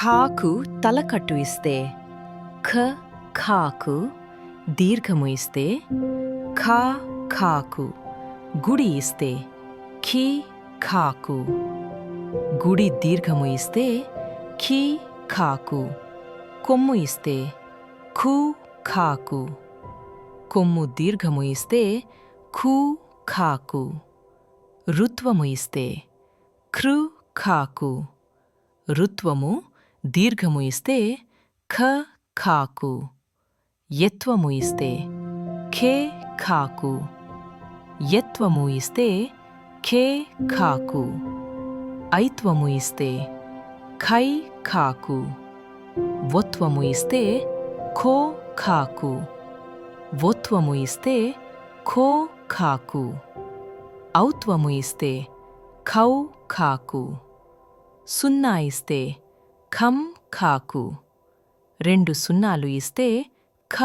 ఖాకు తలకట్టు ఇస్తే ఖ ఖాకు దీర్ఘము ఇస్తే ఖా ఖాకు గుడి ఇస్తే ఖీ ఖాకు గుడి దీర్ఘము ఇస్తే ఖీ ఖాకు కొమ్ము ఇస్తే ఖూ ఖాకు కొమ్ము దీర్ఘము ఇస్తే ఖూ ఖాకు రుత్వము ఇస్తే ఖృ ఖాకు రుత్వము ದೀರ್ಘಮುಯಿಸ್ತೆ ಖ ಖಾಕು ಯತ್ವ ಮುಯಿಸ್ತೆ ಖೇ ಖಾಕು ಯತ್ವ ಮುಯಿಸ್ತೆ ಖೇ ಖಾಕು ಐತ್ವ ಮುಯಿಸ್ತೆ ಖೈ ಖಾಕು ಒತ್ವ ಮುಯಿಸ್ತೆ ಖೋ ಖಾಕು ಒತ್ವ ಮುಯಿಸ್ತೆ ಖೋ ಖಾಕು ಔತ್ವ ಮುಯಿಸ್ತೆ ಖೌ ಖಾಕು ಸುನ್ನಾಯಿಸ್ತೆ ఖం ఖాకు. రెండు సున్నాలు ఇస్తే ఖ.